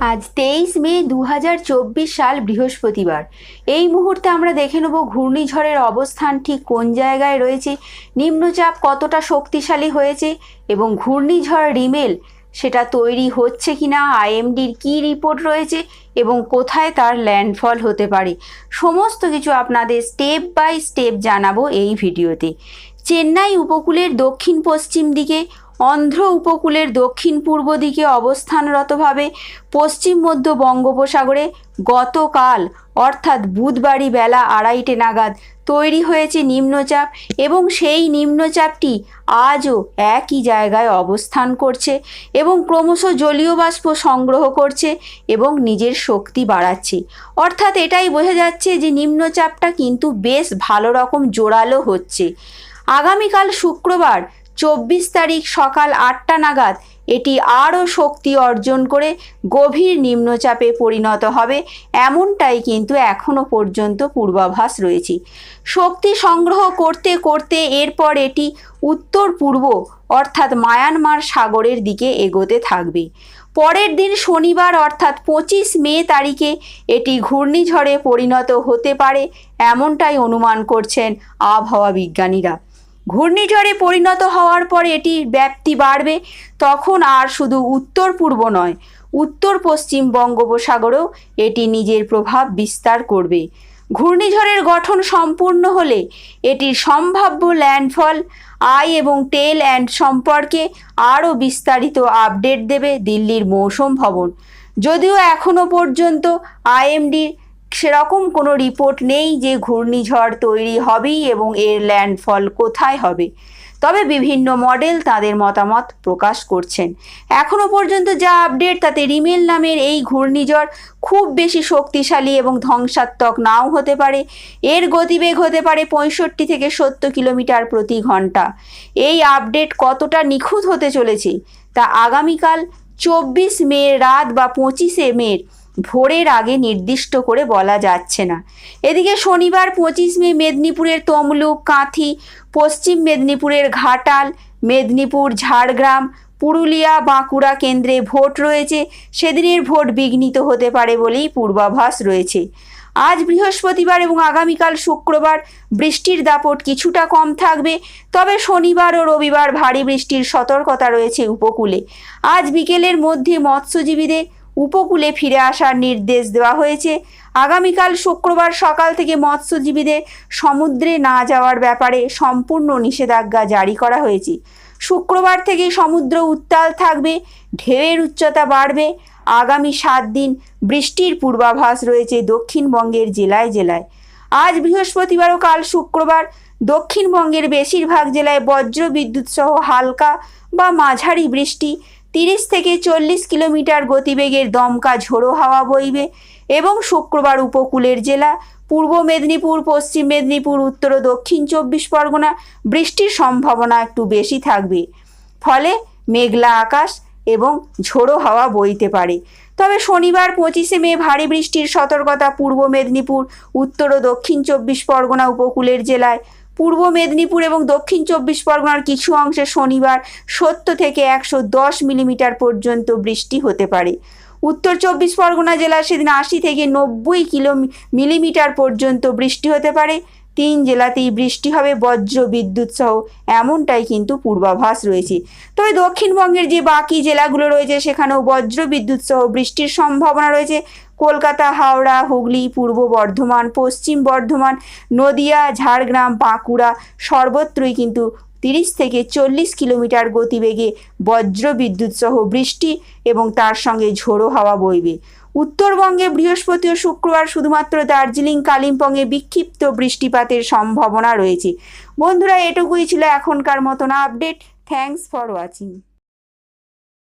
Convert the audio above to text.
আজ তেইশ মে দু হাজার চব্বিশ সাল বৃহস্পতিবার। এই মুহূর্তে আমরা দেখে নেব ঘূর্ণিঝড়ের অবস্থান ঠিক কোন জায়গায় রয়েছে, নিম্নচাপ কতটা শক্তিশালী হয়েছে এবং ঘূর্ণিঝড় রিমেল সেটা তৈরি হচ্ছে কিনা, আইএমডির কি রিপোর্ট রয়েছে এবং কোথায় তার ল্যান্ডফল হতে পারে। সমস্ত কিছু আপনাদের স্টেপ বাই স্টেপ জানাব এই ভিডিওতে। চেন্নাই উপকূলের দক্ষিণ পশ্চিম দিকে অন্ধ্র উপকূলের দক্ষিণ পূর্ব দিকে অবস্থানরতভাবে পশ্চিম মধ্য বঙ্গোপসাগরে গতকাল, অর্থাৎ বুধবারই বেলা আড়াইটে নাগাদ, তৈরি হয়েছে নিম্নচাপ এবং সেই নিম্নচাপটি আজও একই জায়গায় অবস্থান করছে এবং ক্রমশ জলীয় বাষ্প সংগ্রহ করছে এবং নিজের শক্তি বাড়াচ্ছে। অর্থাৎ এটাই বোঝা যাচ্ছে যে নিম্নচাপটা কিন্তু বেশ ভালো রকম জোরালো হচ্ছে। আগামীকাল শুক্রবার চব্বিশ তারিখ সকাল আটটা নাগাদ এটি আরও শক্তি অর্জন করে গভীর নিম্নচাপে পরিণত হবে। এমনটাই কিন্তু এখনও পর্যন্ত পূর্বাভাস রয়েছে। শক্তি সংগ্রহ করতে করতে এরপর এটি উত্তর পূর্ব অর্থাৎ মায়ানমার সাগরের দিকে এগোতে থাকবে। পরের দিন শনিবার অর্থাৎ পঁচিশ মে তারিখে এটি ঘূর্ণিঝড়ে পরিণত হতে পারে, এমনটাই অনুমান করছেন আবহাওয়া বিজ্ঞানীরা। ঘূর্ণিঝড়ে পরিণত হওয়ার পর এটির ব্যাপ্তি বাড়বে। তখন আর শুধু উত্তর পূর্ব নয়, উত্তর পশ্চিম বঙ্গোপসাগরেও এটি নিজের প্রভাব বিস্তার করবে। ঘূর্ণিঝড়ের গঠন সম্পূর্ণ হলে এটির সম্ভাব্য ল্যান্ডফল আই এবং টেল অ্যান্ড সম্পর্কে আরও বিস্তারিত আপডেট দেবে দিল্লির মৌসুম ভবন। যদিও এখনও পর্যন্ত আইএমডির সেরকম কোনো রিপোর্ট নেই যে ঘূর্ণিঝড় তৈরি হবেই এবং এর ল্যান্ডফল কোথায় হবে। তবে বিভিন্ন মডেল তাদের মতামত প্রকাশ করছেন। এখনও পর্যন্ত যা আপডেট তাতে রিমেল নামের এই ঘূর্ণিঝড় খুব বেশি শক্তিশালী এবং ধ্বংসাত্মক নাও হতে পারে। এর গতিবেগ হতে পারে পঁয়ষট্টি থেকে সত্তর কিলোমিটার প্রতি ঘণ্টা। এই আপডেট কতটা নিখুঁত হতে চলেছে তা আগামীকাল চব্বিশ মে রাত বা পঁচিশে মের ভোরের আগে নির্দিষ্ট করে বলা যাচ্ছে না। এদিকে শনিবার পঁচিশ মে মেদিনীপুরের তমলুক, কাঁথি, পশ্চিম মেদিনীপুরের ঘাটাল, মেদিনীপুর, ঝাড়গ্রাম, পুরুলিয়া, বাঁকুড়া কেন্দ্রে ভোট রয়েছে। সেদিনের ভোট বিঘ্নিত হতে পারে বলেই পূর্বাভাস রয়েছে। আজ বৃহস্পতিবার এবং আগামীকাল শুক্রবার বৃষ্টির দাপট কিছুটা কম থাকবে, তবে শনিবার ও রবিবার ভারী বৃষ্টির সতর্কতা রয়েছে উপকূলে। আজ বিকেলের মধ্যে মৎস্যজীবীদের উপকূলে ফিরে আসার নির্দেশ দেওয়া হয়েছে। আগামীকাল শুক্রবার সকাল থেকে মৎস্যজীবীদের সমুদ্রে না যাওয়ার ব্যাপারে সম্পূর্ণ নিষেধাজ্ঞা জারি করা হয়েছে। শুক্রবার থেকে সমুদ্র উত্তাল থাকবে, ঢেউয়ের উচ্চতা বাড়বে। আগামী সাত দিন বৃষ্টির পূর্বাভাস রয়েছে দক্ষিণবঙ্গের জেলায় জেলায়। আজ বৃহস্পতিবার ও কাল শুক্রবার দক্ষিণবঙ্গের বেশিরভাগ জেলায় বজ্র বিদ্যুৎ সহ হালকা বা মাঝারি বৃষ্টি তিরিশ থেকে চল্লিশ কিলোমিটার গতিবেগের দমকা ঝোড়ো হাওয়া বইবে এবং শুক্রবার উপকূলের জেলা, পূর্ব মেদিনীপুর, পশ্চিম মেদিনীপুর, উত্তর ও দক্ষিণ চব্বিশ পরগনা বৃষ্টির সম্ভাবনা একটু বেশি থাকবে। ফলে মেঘলা আকাশ এবং ঝোড়ো হাওয়া বইতে পারে। তবে শনিবার পঁচিশে মে ভারী বৃষ্টির সতর্কতা পূর্ব মেদিনীপুর, উত্তর ও দক্ষিণ চব্বিশ পরগনা উপকূলের জেলায়। পূর্ব মেদিনীপুর এবং দক্ষিণ চব্বিশ পরগনার কিছু অংশে শনিবার সত্তর থেকে একশো দশ মিলিমিটার পর্যন্ত বৃষ্টি হতে পারে। উত্তর চব্বিশ পরগনা জেলায় সেদিন আশি থেকে নব্বই কিলো মিলিমিটার পর্যন্ত বৃষ্টি হতে পারে। তিন জেলাতেই বৃষ্টি হবে, বজ্র বিদ্যুৎ সহ এমনটাই কিন্তু পূর্বাভাস রয়েছে। তবে দক্ষিণবঙ্গের যে বাকি জেলাগুলো রয়েছে, সেখানেও বজ্র বিদ্যুৎ সহ বৃষ্টির সম্ভাবনা রয়েছে। কলকাতা, হাওড়া, হুগলি, পূর্ব বর্ধমান, পশ্চিম বর্ধমান, নদিয়া, ঝাড়গ্রাম, বাঁকুড়া সর্বত্রই কিন্তু তিরিশ থেকে চল্লিশ কিলোমিটার গতিবেগে বজ্র বিদ্যুৎ সহ বৃষ্টি এবং তার সঙ্গে ঝোড়ো হাওয়া বইবে। উত্তরবঙ্গে বৃহস্পতি ও শুক্রবার শুধুমাত্র দার্জিলিং, কালিম্পংয়ে বিক্ষিপ্ত বৃষ্টিপাতের সম্ভাবনা রয়েছে। বন্ধুরা, এটুকুই ছিল এখনকার মতন আপডেট। Thanks for watching